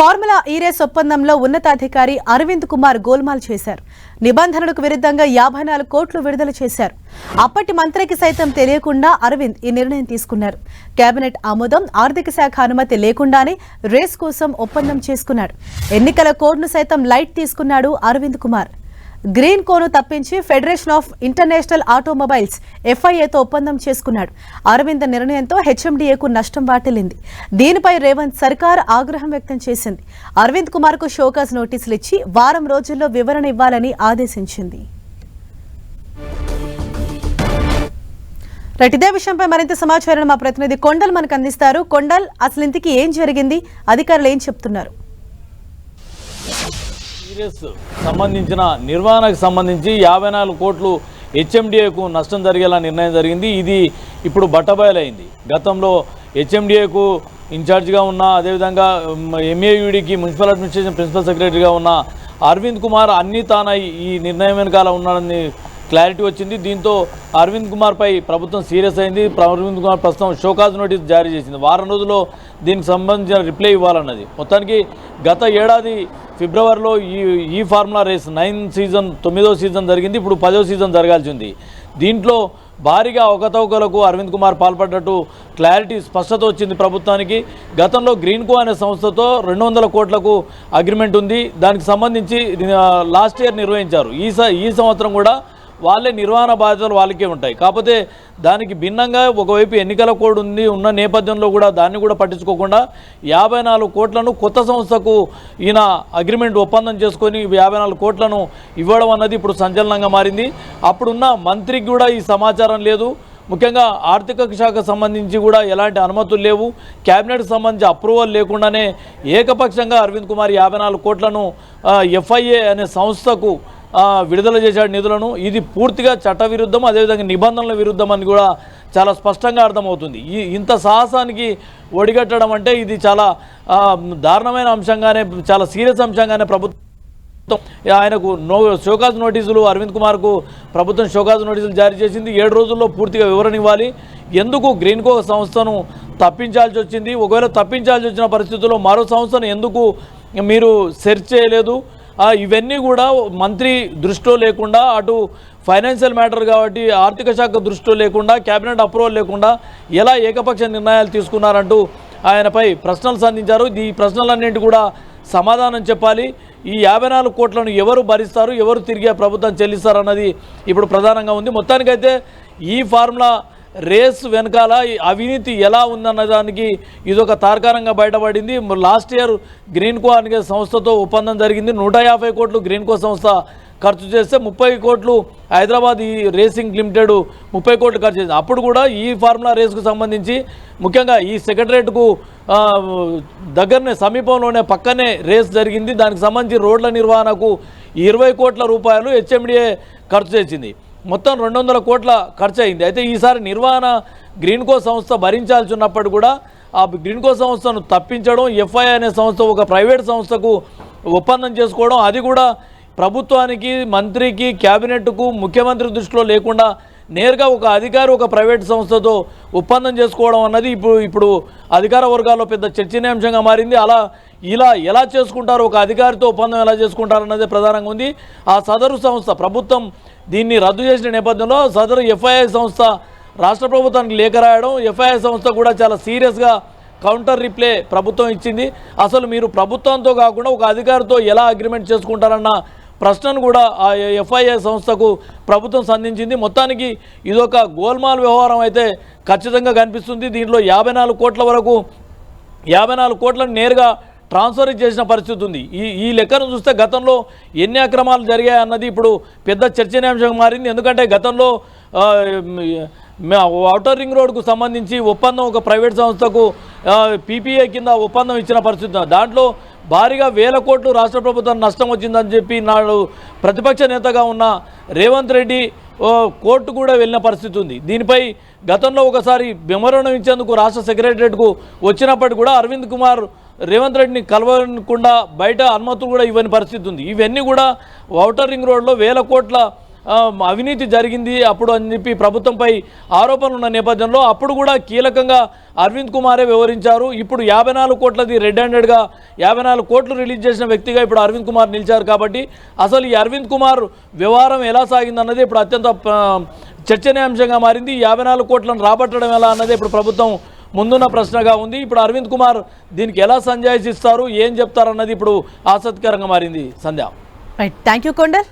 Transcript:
Formula ఈ race ఒప్పందంలో ఉన్నతాధికారి అరవింద్ కుమార్ గోల్మాల్ చేశారు. నిబంధనలకు విరుద్ధంగా యాభై నాలుగు కోట్లు విడుదల చేశారు. అప్పటి మంత్రికి సైతం తెలియకుండా అరవింద్ ఈ నిర్ణయం తీసుకున్నారు. కేబినెట్ ఆమోదం ఆర్థిక శాఖ అనుమతి లేకుండానే రేస్ కోసం ఒప్పందం చేసుకున్నాడు. ఎన్నికల కోడ్ను సైతం లైట్ తీసుకున్నాడు అరవింద్ కుమార్. గ్రీన్ కోను తప్పించి ఫెడరేషన్ ఆఫ్ ఇంటర్నేషనల్ ఆటోమొబైల్స్ ఎఫ్ఐఏతో ఒప్పందం చేసుకున్నాడు. అరవింద్ నిర్ణయంతో హెచ్ఎండిఏకు నష్టం వాటిల్లింది. దీనిపై రేవంత్ సర్కార్ ఆగ్రహం వ్యక్తం చేసింది. అరవింద్ కుమార్కు షోకాజ్ నోటీసులు ఇచ్చి వారం రోజుల్లో వివరణ ఇవ్వాలని ఆదేశించింది. రైట్ ఇదే విషయంపై మరింత సమాచారం మా ప్రతినిధి కొండల్ మనకు అందిస్తారు. కొండల్ అసలు ఇంతకీ ఏం జరిగింది? అధికారులు ఏం చెప్తున్నారు? సీరియస్ సంబంధించిన నిర్వహణకు సంబంధించి యాభై నాలుగు కోట్లు హెచ్ఎండిఏకు నష్టం జరిగేలా నిర్ణయం జరిగింది. ఇది ఇప్పుడు బట్టబయలైంది. గతంలో హెచ్ఎండిఏకు ఇన్ఛార్జ్గా ఉన్న అదేవిధంగా ఎంఏయుడికి మున్సిపల్ అడ్మినిస్ట్రేషన్ ప్రిన్సిపల్ సెక్రటరీగా ఉన్న అరవింద్ కుమార్ అన్ని తాన ఈ నిర్ణయం వెనకాల ఉన్నాడని క్లారిటీ వచ్చింది. దీంతో అరవింద్ కుమార్పై ప్రభుత్వం సీరియస్ అయింది. అరవింద్ కుమార్ ప్రస్తుతం షోకాజ్ నోటీస్ జారీ చేసింది. వారం రోజుల్లో దీనికి సంబంధించిన రిప్లై ఇవ్వాలన్నది. మొత్తానికి గత ఏడాది ఫిబ్రవరిలో ఈ ఈ ఫార్ములా రేస్ నైన్ సీజన్ తొమ్మిదో సీజన్ జరిగింది. ఇప్పుడు పదో సీజన్ జరగాల్సి ఉంది. దీంట్లో భారీగా అవకతవకలకు అరవింద్ కుమార్ పాల్పడ్డట్టు క్లారిటీ స్పష్టత వచ్చింది ప్రభుత్వానికి. గతంలో గ్రీన్ కో అనే సంస్థతో రెండు వందల కోట్లకు అగ్రిమెంట్ ఉంది. దానికి సంబంధించి లాస్ట్ ఇయర్ నిర్వహించారు. ఈ స ఈ సంవత్సరం కూడా వాళ్ళే నిర్వహణ బాధ్యతలు వాళ్ళకే ఉంటాయి. కాకపోతే దానికి భిన్నంగా ఒకవైపు ఎన్నికల కోడ్ ఉంది ఉన్న నేపథ్యంలో కూడా దాన్ని కూడా పట్టించుకోకుండా యాభై నాలుగు కోట్లను కొత్త సంస్థకు ఈయన అగ్రిమెంట్ ఒప్పందం చేసుకొని యాభై నాలుగు కోట్లను ఇవ్వడం అన్నది ఇప్పుడు సంచలనంగా మారింది. అప్పుడున్న మంత్రికి కూడా ఈ సమాచారం లేదు. ముఖ్యంగా ఆర్థిక శాఖకు సంబంధించి కూడా ఎలాంటి అనుమతులు లేవు. క్యాబినెట్కి సంబంధించి అప్రూవల్ లేకుండానే ఏకపక్షంగా అరవింద్ కుమార్ యాభై నాలుగు కోట్లను ఎఫ్ఐఏ అనే సంస్థకు విడుదల చేశాడు నిధులను. ఇది పూర్తిగా చట్టవిరుద్ధం అదేవిధంగా నిబంధనల విరుద్ధం అని కూడా చాలా స్పష్టంగా అర్థమవుతుంది. ఈ ఇంత సాహసానికి ఒడిగట్టడం అంటే ఇది చాలా దారుణమైన అంశంగానే చాలా సీరియస్ అంశంగానే ప్రభుత్వం ఆయనకు నో షోకాజ్ నోటీసులు అరవింద్ కుమార్కు ప్రభుత్వం షోకాజ్ నోటీసులు జారీ చేసింది. ఏడు రోజుల్లో పూర్తిగా వివరణ ఇవ్వాలి. ఎందుకు గ్రీన్ కో సంస్థను తప్పించాల్సి వచ్చింది? ఒకవేళ తప్పించాల్సి వచ్చిన పరిస్థితుల్లో మరో సంస్థను ఎందుకు మీరు సెర్చ్ చేయలేదు? ఇవన్నీ కూడా మంత్రి దృష్టిలో లేకుండా అటు ఫైనాన్షియల్ మ్యాటర్ కాబట్టి ఆర్థిక శాఖ దృష్టిలో లేకుండా కేబినెట్ అప్రూవల్ లేకుండా ఎలా ఏకపక్ష నిర్ణయాలు తీసుకున్నారంటూ ఆయనపై ప్రశ్నలు సంధించారు. ఈ ప్రశ్నలన్నింటి కూడా సమాధానం చెప్పాలి. ఈ యాభై నాలుగు కోట్లను ఎవరు భరిస్తారు ఎవరు తిరిగి ప్రభుత్వం చెల్లిస్తారు అన్నది ఇప్పుడు ప్రధానంగా ఉంది. మొత్తానికైతే ఈ ఫార్ములా రేస్ వెనకాల ఈ అవినీతి ఎలా ఉందన్న దానికి ఇదొక తార్కారంగా బయటపడింది. లాస్ట్ ఇయర్ గ్రీన్ కో అనే సంస్థతో ఒప్పందం జరిగింది. నూట యాభై కోట్లు గ్రీన్ కో సంస్థ ఖర్చు చేస్తే ముప్పై కోట్లు హైదరాబాద్ ఈ రేసింగ్ లిమిటెడ్ ముప్పై కోట్లు ఖర్చు చేసింది. అప్పుడు కూడా ఈ ఫార్ములా రేస్కు సంబంధించి ముఖ్యంగా ఈ సెక్రటరేట్కు దగ్గరనే సమీపంలోనే పక్కనే రేస్ జరిగింది. దానికి సంబంధించి రోడ్ల నిర్వహణకు ఇరవై కోట్ల రూపాయలు హెచ్ఎండిఏ ఖర్చు చేసింది. మొత్తం రెండు వందల కోట్ల ఖర్చు అయింది అయితే ఈసారి నిర్వహణ గ్రీన్కో సంస్థ భరించాల్సి ఉన్నప్పుడు కూడా ఆ గ్రీన్కో సంస్థను తప్పించడం ఎఫ్ఐ అనే సంస్థ ఒక ప్రైవేట్ సంస్థకు ఒప్పందం చేసుకోవడం అది కూడా ప్రభుత్వానికి మంత్రికి క్యాబినెట్కు ముఖ్యమంత్రి దృష్టిలో లేకుండా నేరుగా ఒక అధికారి ఒక ప్రైవేట్ సంస్థతో ఒప్పందం చేసుకోవడం అన్నది ఇప్పుడు ఇప్పుడు అధికార వర్గాల్లో పెద్ద చర్చనీయాంశంగా మారింది. అలా ఇలా ఎలా చేసుకుంటారు? ఒక అధికారితో ఒప్పందం ఎలా చేసుకుంటారు అన్నది ప్రధానంగా ఉంది. ఆ సదరు సంస్థ ప్రభుత్వం దీన్ని రద్దు చేసిన నేపథ్యంలో సదరు ఎఫ్ఐఐ సంస్థ రాష్ట్ర ప్రభుత్వానికి లేఖ రాయడం ఎఫ్ఐఐ సంస్థ కూడా చాలా సీరియస్గా కౌంటర్ రిప్లే ప్రభుత్వం ఇచ్చింది. అసలు మీరు ప్రభుత్వంతో కాకుండా ఒక అధికారితో ఎలా అగ్రిమెంట్ చేసుకుంటారన్న ప్రశ్నను కూడా ఆ ఎఫ్ఐఏ సంస్థకు ప్రభుత్వం సంధించింది. మొత్తానికి ఇదొక గోల్మాల్ వ్యవహారం అయితే ఖచ్చితంగా కనిపిస్తుంది. దీంట్లో యాభై నాలుగు కోట్ల వరకు యాభై నాలుగు కోట్లను నేరుగా ట్రాన్స్ఫర్ చేసిన పరిస్థితి ఉంది. ఈ ఈ లెక్కను చూస్తే గతంలో ఎన్ని అక్రమాలు జరిగాయి అన్నది ఇప్పుడు పెద్ద చర్చనీయాంశంగా మారింది. ఎందుకంటే గతంలో ఔటర్ రింగ్ రోడ్కు సంబంధించి ఒప్పందం ఒక ప్రైవేట్ సంస్థకు పీపీఏ కింద ఒప్పందం ఇచ్చిన పరిస్థితి. దాంట్లో భారీగా వేల కోట్లు రాష్ట్ర ప్రభుత్వం నష్టం వచ్చిందని చెప్పి నాడు ప్రతిపక్ష నేతగా ఉన్న రేవంత్ రెడ్డి కోర్టు కూడా వెళ్ళిన పరిస్థితి ఉంది. దీనిపై గతంలో ఒకసారి మెమోరండం ఇచ్చేందుకు రాష్ట్ర సెక్రటరేట్కు వచ్చినప్పటికీ కూడా అరవింద్ కుమార్ రేవంత్ రెడ్డిని కలవకుండా బయట అనుమతులు కూడా ఇవ్వని పరిస్థితి ఉంది. ఇవన్నీ కూడా ఔటర్ రింగ్ రోడ్లో వేల కోట్ల అవినీతి జరిగింది అప్పుడు అని చెప్పి ప్రభుత్వంపై ఆరోపణలు ఉన్న నేపథ్యంలో అప్పుడు కూడా కీలకంగా అరవింద్ కుమారే వివరించారు ఇప్పుడు యాభై నాలుగు కోట్లది రెడ్ హ్యాండెడ్గా యాభై నాలుగు కోట్లు రిలీజ్ చేసిన వ్యక్తిగా ఇప్పుడు అరవింద్ కుమార్ నిలిచారు కాబట్టి అసలు ఈ అరవింద్ కుమార్ వ్యవహారం ఎలా సాగిందన్నది ఇప్పుడు అత్యంత చర్చనీయాంశంగా మారింది. యాభై నాలుగు కోట్లను రాబట్టడం ఎలా అన్నది ఇప్పుడు ప్రభుత్వం ముందున్న ప్రశ్నగా ఉంది. ఇప్పుడు అరవింద్ కుమార్ దీనికి ఎలా సంజాయిషిస్తారు ఏం చెప్తారన్నది ఇప్పుడు ఆసక్తికరంగా మారింది. సంధ్య. Thank you కొండర్